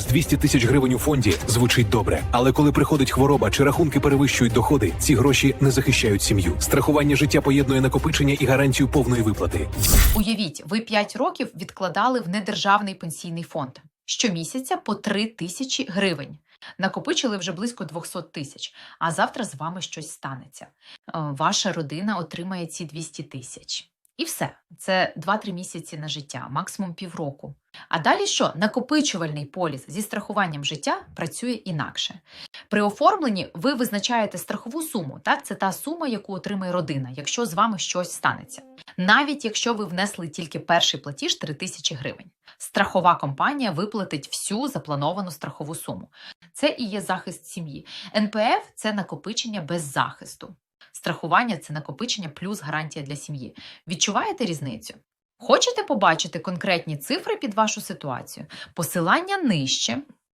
З 200 тисяч гривень у фонді звучить добре, але коли приходить хвороба чи рахунки перевищують доходи, ці гроші не захищають сім'ю. Страхування життя поєднує накопичення і гарантію повної виплати. Уявіть, ви 5 років відкладали в недержавний пенсійний фонд щомісяця по 3 тисячі гривень. Накопичили вже близько 200 тисяч, а завтра з вами щось станеться. Е, Ваша родина отримає ці 200 тисяч. І все, це 2-3 місяці на життя, максимум півроку. А далі що? Накопичувальний поліс зі страхуванням життя працює інакше. При оформленні ви визначаєте страхову суму, так? Це та сума, яку отримає родина, якщо з вами щось станеться навіть якщо ви внесли тільки перший платіж 3 тисячі гривень. Страхова компанія виплатить всю заплановану страхову суму. Це і є захист сім'ї. НПФ це накопичення без захисту. Страхування це накопичення плюс гарантія для сім'ї. Відчуваєте різницю? Хочете побачити конкретні цифри під вашу ситуацію? Посилання нижче.